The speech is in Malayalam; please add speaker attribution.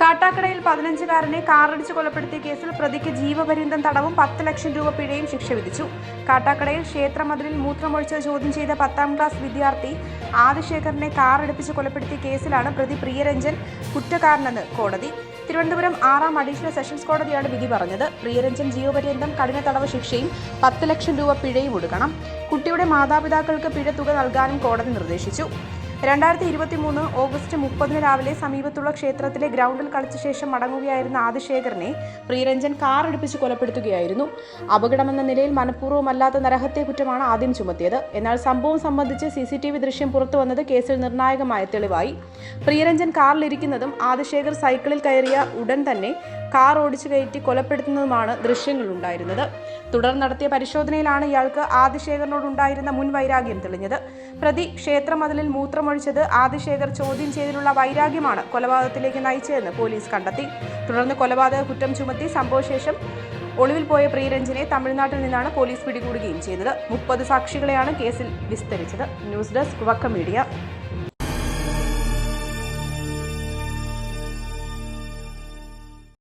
Speaker 1: കാട്ടാക്കടയിൽ പതിനഞ്ചുകാരനെ കാറടിച്ച് കൊലപ്പെടുത്തിയ കേസിൽ പ്രതിക്ക് ജീവപര്യന്തം തടവും പത്ത് ലക്ഷം രൂപ പിഴയും ശിക്ഷ വിധിച്ചു. കാട്ടാക്കടയിൽ ക്ഷേത്രമതിലിൽ മൂത്രമൊഴിച്ച് ചോദ്യം ചെയ്ത പത്താം ക്ലാസ് വിദ്യാർത്ഥി ആദിശേഖറിനെ കാറടിപ്പിച്ച് കൊലപ്പെടുത്തിയ കേസിലാണ് പ്രതി പ്രിയരഞ്ജൻ കുറ്റക്കാരനെന്ന് കോടതി. തിരുവനന്തപുരം ആറാം അഡീഷണൽ സെഷൻസ് കോടതിയാണ് വിധി പറഞ്ഞത്. പ്രിയരഞ്ജൻ ജീവപര്യന്തം കഠിന തടവ് ശിക്ഷയും പത്ത് ലക്ഷം രൂപ പിഴയും ഒടുക്കണം. കുട്ടിയുടെ മാതാപിതാക്കൾക്ക് പിഴ തുക നൽകാനും കോടതി നിർദ്ദേശിച്ചു. രണ്ടായിരത്തി ഇരുപത്തി മൂന്ന് ഓഗസ്റ്റ് മുപ്പതിന് രാവിലെ സമീപത്തുള്ള ക്ഷേത്രത്തിലെ ഗ്രൗണ്ടിൽ കളിച്ച ശേഷം മടങ്ങുകയായിരുന്ന ആദിശേഖരനെ പ്രിയരഞ്ജൻ കാർ ഇടിപ്പിച്ച് കൊലപ്പെടുത്തുകയായിരുന്നു. അപകടമെന്ന നിലയിൽ മനഃപൂർവമല്ലാത്ത നരഹത്യ കുറ്റമാണ് ആദ്യം ചുമത്തിയത്. എന്നാൽ സംഭവം സംബന്ധിച്ച് സി സി ടി വി ദൃശ്യം പുറത്തു വന്നത് കേസിൽ നിർണായകമായ തെളിവായി. പ്രിയരഞ്ജൻ കാറിലിരിക്കുന്നതും ആദിശേഖർ സൈക്കിളിൽ കയറിയ ഉടൻ തന്നെ കാർ ഓടിച്ചു കയറ്റി കൊലപ്പെടുത്തുന്നതുമാണ് ദൃശ്യങ്ങളുണ്ടായിരുന്നത് തുടർന്ന് നടത്തിയ പരിശോധനയിലാണ് ഇയാൾക്ക് ആദിശേഖറിനോടുണ്ടായിരുന്ന മുൻ വൈരാഗ്യം തെളിഞ്ഞത്. പ്രതി ക്ഷേത്രമതിലിൽ മൂത്രമൊഴിച്ചത് ആദിശേഖർ ചോദ്യം ചെയ്തിട്ടുള്ള വൈരാഗ്യമാണ് കൊലപാതകത്തിലേക്ക് നയിച്ചതെന്ന് പോലീസ് കണ്ടെത്തി. തുടർന്ന് കൊലപാതക കുറ്റം ചുമത്തി സംഭവശേഷം ഒളിവിൽ പോയ പ്രിയരഞ്ജനെ തമിഴ്നാട്ടിൽ നിന്നാണ് പോലീസ് പിടികൂടുകയും ചെയ്തത്. മുപ്പത് സാക്ഷികളെയാണ് കേസിൽ വിസ്തരിച്ചത്. ന്യൂസ് ഡെസ്ക് വക്ക മീഡിയ.